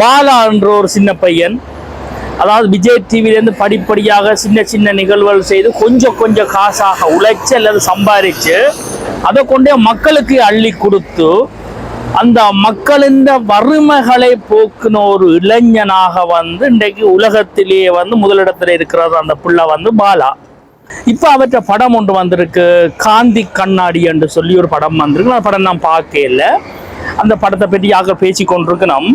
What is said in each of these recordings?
பாலா என்ற ஒரு சின்ன பையன் அதாவது விஜய் டிவிலேருந்து படிப்படியாக சின்ன சின்ன நிகழ்வுகள் செய்து கொஞ்சம் கொஞ்சம் காசாக உழைச்சி அல்லது சம்பாதிச்சு அதை கொண்டே மக்களுக்கு அள்ளி கொடுத்து அந்த மக்களின் வறுமைகளை போக்குன ஒரு இளைஞனாக வந்து இன்றைக்கு உலகத்திலேயே வந்து முதலிடத்தில் இருக்கிறது அந்த பிள்ளை வந்து பாலா. இப்போ அவற்ற படம் ஒன்று வந்திருக்கு காந்தி கண்ணாடி என்று சொல்லி ஒரு படம் வந்திருக்கு. அந்த படம் நான் பார்க்கல அந்த படத்தை பற்றி யாக பேசி கொண்டிருக்கணும்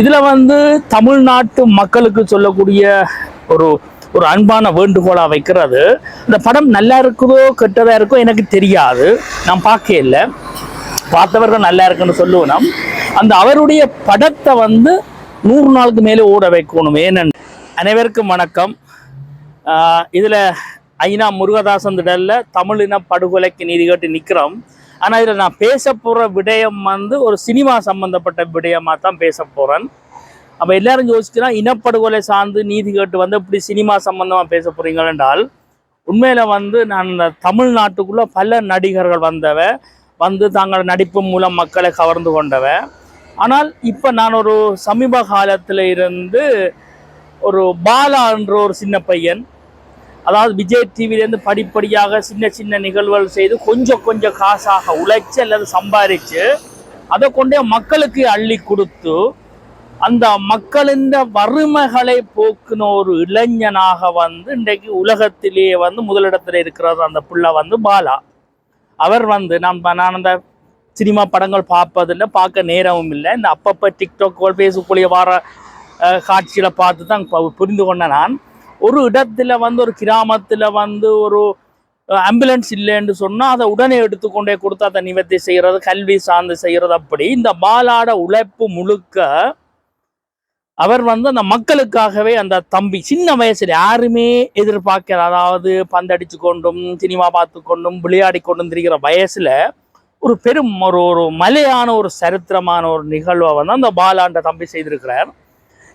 இதில் வந்து தமிழ்நாட்டு மக்களுக்கு சொல்லக்கூடிய ஒரு ஒரு அன்பான வேண்டுகோளாக வைக்கிறது. இந்த படம் நல்லா இருக்குதோ கெட்டதா இருக்கோ எனக்கு தெரியாது. நான் பார்க்கல பார்த்தவர்கள் நல்லா இருக்குன்னு சொல்லுவோம் அந்த அவருடைய படத்தை வந்து நூறு நாளுக்கு மேலே ஓட வைக்கணும். ஏனென்று அனைவருக்கும் வணக்கம். இதில் ஐநா முருகதாசன் திடல்ல தமிழின படுகொலைக்கு நீதி கேட்டு நிற்கிறோம் ஆனால் இதில் நான் பேச போகிற விடயம் வந்து ஒரு சினிமா சம்மந்தப்பட்ட விடயமாக தான் பேச போகிறேன் அப்போ எல்லாரும் யோசிக்கிறா இனப்படுகொலை சார்ந்து நீதி கேட்டு வந்து இப்படி சினிமா சம்மந்தமாக பேச போகிறீங்க என்றால் உண்மையில் வந்து நான் இந்த தமிழ்நாட்டுக்குள்ளே பல நடிகர்கள் வந்தவ வந்து தாங்கள் நடிப்பு மூலம் மக்களை கவர்ந்து கொண்டவ. ஆனால் இப்போ நான் ஒரு சமீப காலத்தில் இருந்து ஒரு பாலா என்ற ஒரு சின்ன பையன் அதாவது விஜய் டிவிலேருந்து படிப்படியாக சின்ன சின்ன நிகழ்வுகள் செய்து கொஞ்சம் கொஞ்சம் காசாக உழைச்சி அல்லது சம்பாதிச்சு அதை கொண்டே மக்களுக்கு அள்ளி கொடுத்து அந்த மக்களின் வறுமைகளை போக்குன ஒரு இளைஞனாக வந்து இன்றைக்கு உலகத்திலேயே வந்து முதலிடத்தில் இருக்கிறது அந்த பிள்ளை வந்து பாலா. அவர் வந்து நான் நான் அந்த சினிமா படங்கள் பார்ப்பதில்லை பார்க்க நேரமும் இல்லை. இந்த அப்பப்போ டிக்டாக் ஃபேஸ்புக்லேயே வர காட்சியில் காட்சிகளை பார்த்து தான் புரிந்து கொண்டேன் நான். ஒரு இடத்துல வந்து ஒரு கிராமத்தில் வந்து ஒரு ஆம்புலன்ஸ் இல்லைன்னு சொன்னால் அதை உடனே எடுத்துக்கொண்டே கொடுத்து அதை நிவர்த்தி செய்கிறது கல்வி சார்ந்து செய்கிறது அப்படி. இந்த பாலாட உழைப்பு முழுக்க அவர் வந்து அந்த மக்களுக்காகவே அந்த தம்பி சின்ன வயசுல யாருமே எதிர்பார்க்கிற அதாவது பந்தடிச்சு கொண்டும் சினிமா பார்த்து கொண்டும் விளையாடி கொண்டும் திரிகிற வயசுல ஒரு பெரும் ஒரு ஒரு மலையான ஒரு சரித்திரமான ஒரு நிகழ்வை வந்து அந்த பாலாண்ட தம்பி செய்திருக்கிறார்.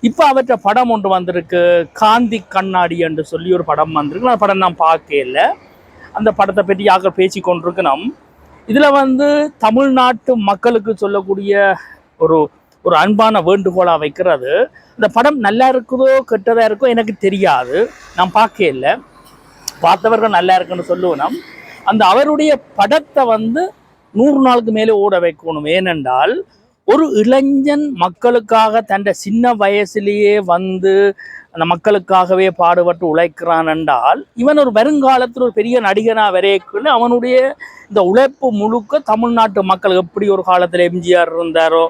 இப்போ அவற்ற படம் ஒன்று வந்திருக்கு காந்தி கண்ணாடி என்று சொல்லி ஒரு படம் வந்திருக்கு. அந்த படம் நான் பார்க்கல அந்த படத்தை பற்றி யாக பேசி கொண்டிருக்கணும் இதில் வந்து தமிழ்நாட்டு மக்களுக்கு சொல்லக்கூடிய ஒரு ஒரு அன்பான வேண்டுகோளாக வைக்கிறது. இந்த படம் நல்லா இருக்குதோ கெட்டதாக இருக்கோ எனக்கு தெரியாது. நான் பார்க்கல பார்த்தவர்கள் நல்லா இருக்குன்னு சொல்லுவோம் அந்த அவருடைய படத்தை வந்து நூறு நாளுக்கு மேலே ஓட வைக்கணும். ஏனென்றால் ஒரு இளைஞன் மக்களுக்காக தன் சின்ன வயசுலேயே வந்து அந்த மக்களுக்காகவே பாடுபட்டு உழைக்கிறான் என்றால் இவன் ஒரு வருங்காலத்தில் ஒரு பெரிய நடிகனாக வரையக்குள்ள அவனுடைய இந்த உழைப்பு முழுக்க தமிழ்நாட்டு மக்கள் எப்படி ஒரு காலத்தில் எம்ஜிஆர் இருந்தாரோ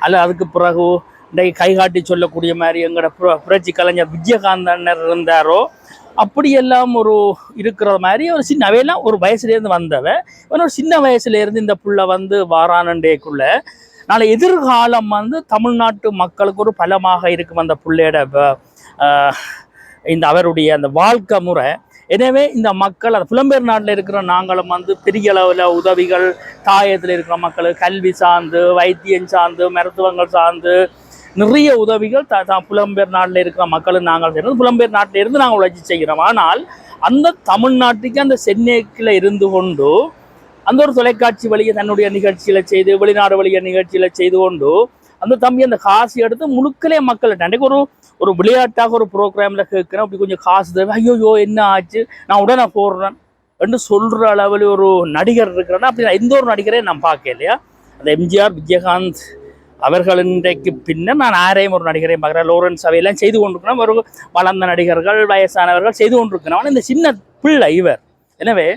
அல்ல அதுக்கு பிறகு இன்றைக்கு கைகாட்டி சொல்லக்கூடிய மாதிரி எங்களோட புர- புரட்சி கலைஞர் விஜயகாந்தனர் இருந்தாரோ அப்படியெல்லாம் ஒரு இருக்கிற மாதிரி ஒரு சின்ன அவையெல்லாம் ஒரு வயசுலேருந்து வந்தவன். இவன் ஒரு சின்ன வயசுலேருந்து இந்த புள்ள வந்து வாரானண்டேக்குள்ளே நாளை எதிர்காலம் வந்து தமிழ்நாட்டு மக்களுக்கு ஒரு பலமாக இருக்கும் அந்த பிள்ளையோட இந்த அவருடைய அந்த வாழ்க்கை முறை. எனவே இந்த மக்கள் அந்த புலம்பெயர் நாட்டில் இருக்கிற நாங்களும் வந்து பெரிய அளவில் உதவிகள் தாயத்தில் இருக்கிற மக்கள் கல்வி சார்ந்து வைத்தியம் சார்ந்து மருத்துவங்கள் சார்ந்து நிறைய உதவிகள் த த- புலம்பெயர் நாட்டில் இருக்கிற மக்களும் நாங்கள் செய்கிறோம் புலம்பெயர் நாட்டில் இருந்து நாங்கள் உழைச்சி செய்கிறோம். ஆனால் அந்த தமிழ்நாட்டுக்கு அந்த சென்னைக்கில் இருந்து கொண்டு அந்த ஒரு தொலைக்காட்சி வழியை தன்னுடைய நிகழ்ச்சியில செய்து வெளிநாடு வழிய நிகழ்ச்சியில செய்து கொண்டு அந்த தம்பி அந்த காசு எடுத்து முழுக்கலே மக்கள் அன்றைக்கு ஒரு ஒரு விளையாட்டாக ஒரு ப்ரோக்ராம்ல கேட்குறேன். அப்படி கொஞ்சம் காசு தேவை ஐயோயோ என்ன ஆச்சு? நான் உடனே போடுறேன் என்று சொல்ற அளவில் ஒரு நடிகர் இருக்கிறேன்னா அப்படி நான் எந்த ஒரு நடிகரையும் நான் பார்க்க இல்லையா? அந்த எம்ஜிஆர் விஜயகாந்த் அவர்கள் இன்றைக்கு பின்னர் நான் யாரையும் ஒரு நடிகரையும் பார்க்குறேன் லோரன்ஸ் அவையெல்லாம் செய்து கொண்டிருக்கிறோம். ஒரு வளர்ந்த நடிகர்கள் வயசானவர்கள் செய்து கொண்டிருக்கிறோம். ஆனால் இந்த சின்ன பிள்ளை இவர். எனவே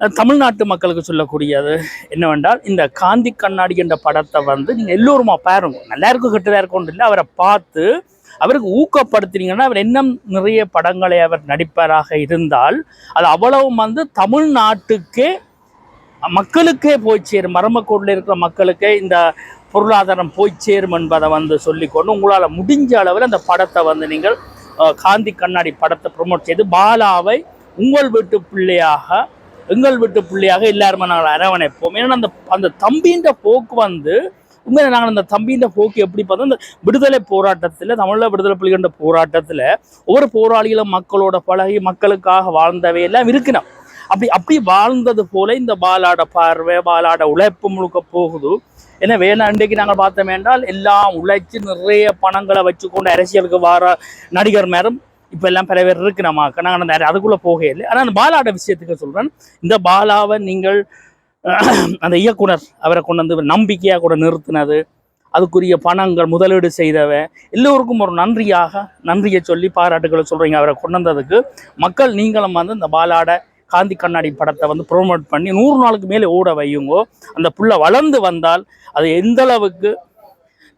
தமிழ்நாட்டு மக்களுக்கு சொல்லக்கூடியது என்னவென்றால் இந்த காந்தி கண்ணாடி என்ற படத்தை வந்து நீங்கள் எல்லோருமா பாருங்க. நல்லா இருக்கும் கெட்டதாக இருக்கும் இல்லை. அவரை பார்த்து அவருக்கு ஊக்கப்படுத்தினீங்கன்னா அவர் இன்னும் நிறைய படங்களை அவர் நடிப்பராக இருந்தால் அது அவ்வளவும் வந்து தமிழ்நாட்டுக்கே மக்களுக்கே போய் சேரும். மரமக்கூடில் இருக்கிற மக்களுக்கே இந்த பொருளாதாரம் போய் சேரும் என்பதை வந்து சொல்லிக்கொண்டு உங்களால் முடிஞ்ச அளவில் அந்த படத்தை வந்து நீங்கள் காந்தி கண்ணாடி படத்தை ப்ரொமோட் செய்து பாலாவை உங்கள் வீட்டு பிள்ளையாக எங்கள் வீட்டு பிள்ளையாக எல்லாருமே நாங்கள் அரவணைப்போம். ஏன்னா அந்த அந்த தம்பின்ற போக்கு வந்து உண்மையில நாங்கள் அந்த தம்பின்ற போக்கு எப்படி பார்த்தோம்? இந்த விடுதலை போராட்டத்தில் தமிழ விடுதலை புலிகின்ற போராட்டத்தில் ஒவ்வொரு போராளிகளும் மக்களோட பழகி மக்களுக்காக வாழ்ந்தவை எல்லாம் இருக்கணும் அப்படி அப்படி வாழ்ந்தது போல இந்த பாலாட பார்வை பாலாட உழைப்பு முழுக்க போகுது. ஏன்னா வேணா இன்றைக்கு நாங்கள் பார்த்தோம் என்றால் எல்லாம் உழைச்சி நிறைய பணங்களை வச்சுக்கொண்டு அரசியலுக்கு வர நடிகர் மேலும் இப்போ எல்லாம் பல பேர் இருக்கு நம்ம நாங்கள் அந்த அதுக்குள்ளே போகையில்லை ஆனால் அந்த பாலாட விஷயத்துக்கு சொல்கிறேன் இந்த பாலாவை நீங்கள் அந்த இயக்குனர் அவரை கொண்டு வந்து நம்பிக்கையாக கூட நிறுத்தினது அதுக்குரிய பணங்கள் முதலீடு செய்தவன் எல்லோருக்கும் ஒரு நன்றியாக நன்றியை சொல்லி பாராட்டுகளை சொல்கிறீங்க அவரை கொண்டு வந்ததுக்கு. மக்கள் நீங்களும் வந்து இந்த பாலாட காந்தி கண்ணாடி படத்தை வந்து ப்ரோமோட் பண்ணி நூறு நாளுக்கு மேலே ஓட வையுங்கோ. அந்த புள்ள வளர்ந்து வந்தால் அது எந்த அளவுக்கு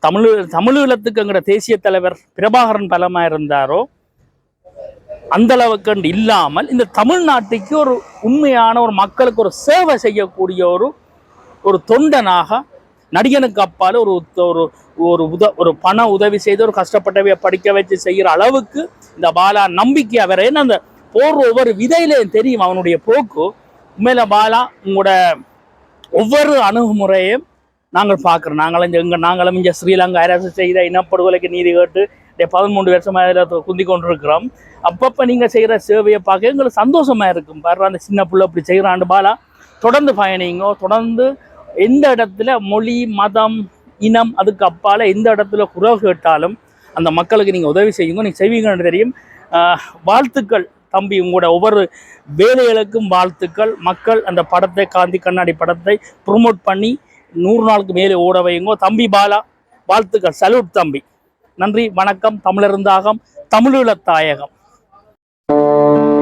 தமிழ் தமிழீழத்துக்குங்கிற தேசிய தலைவர் பிரபாகரன் பலமாக இருந்தாரோ அந்த அளவுக்கு இல்லாமல் இந்த தமிழ்நாட்டுக்கு ஒரு உண்மையான ஒரு மக்களுக்கு ஒரு சேவை செய்யக்கூடிய ஒரு ஒரு தொண்டனாக நடிகனுக்கு அப்பால் ஒரு ஒரு ஒரு உத ஒரு பண உதவி செய்து ஒரு கஷ்டப்பட்டவைய படிக்க வச்சு செய்கிற அளவுக்கு இந்த பாலா நம்பிக்கை அவர் ஏன்னா அந்த போடுற ஒவ்வொரு விதையிலையும் தெரியும் அவனுடைய போக்கு. உண்மையில பாலா உங்களோட ஒவ்வொரு அணுகுமுறையும் நாங்கள் பார்க்குறோம். நாங்களும் இங்கே எங்கள் நாங்களும் இங்கே ஸ்ரீலங்கா அரசு செய்த இனப்படுகொலைக்கு நீதி கேட்டு பதிமூன்று வருஷமாக இதில் குந்தி கொண்டிருக்கிறோம் அப்பப்போ நீங்கள் செய்கிற சேவையை பார்க்க எங்களுக்கு சந்தோஷமாக இருக்கும். பாரு அந்த சின்ன பிள்ளை இப்படி செய்கிறாண்டு பாலா தொடர்ந்து பயணிங்கோ தொடர்ந்து எந்த இடத்துல மொழி மதம் இனம் அதுக்கு அப்பால் எந்த இடத்துல குரல் கேட்டாலும் அந்த மக்களுக்கு நீங்கள் உதவி செய்யுங்க நீங்கள் செய்வீங்கன்னு தெரியும். வாழ்த்துக்கள் தம்பி உங்களோட ஒவ்வொரு வேலைகளுக்கும் வாழ்த்துக்கள். மக்கள் அந்த படத்தை காந்தி கண்ணாடி படத்தை ப்ரொமோட் பண்ணி நூறு நாளுக்கு மேலே ஓட வையுங்கோ. தம்பி பாலா வாழ்த்துக்கள். சல்யூட் தம்பி. நன்றி வணக்கம் தமிழருந்தாகம் தமிழீழத்தாயகம் தாயகம்.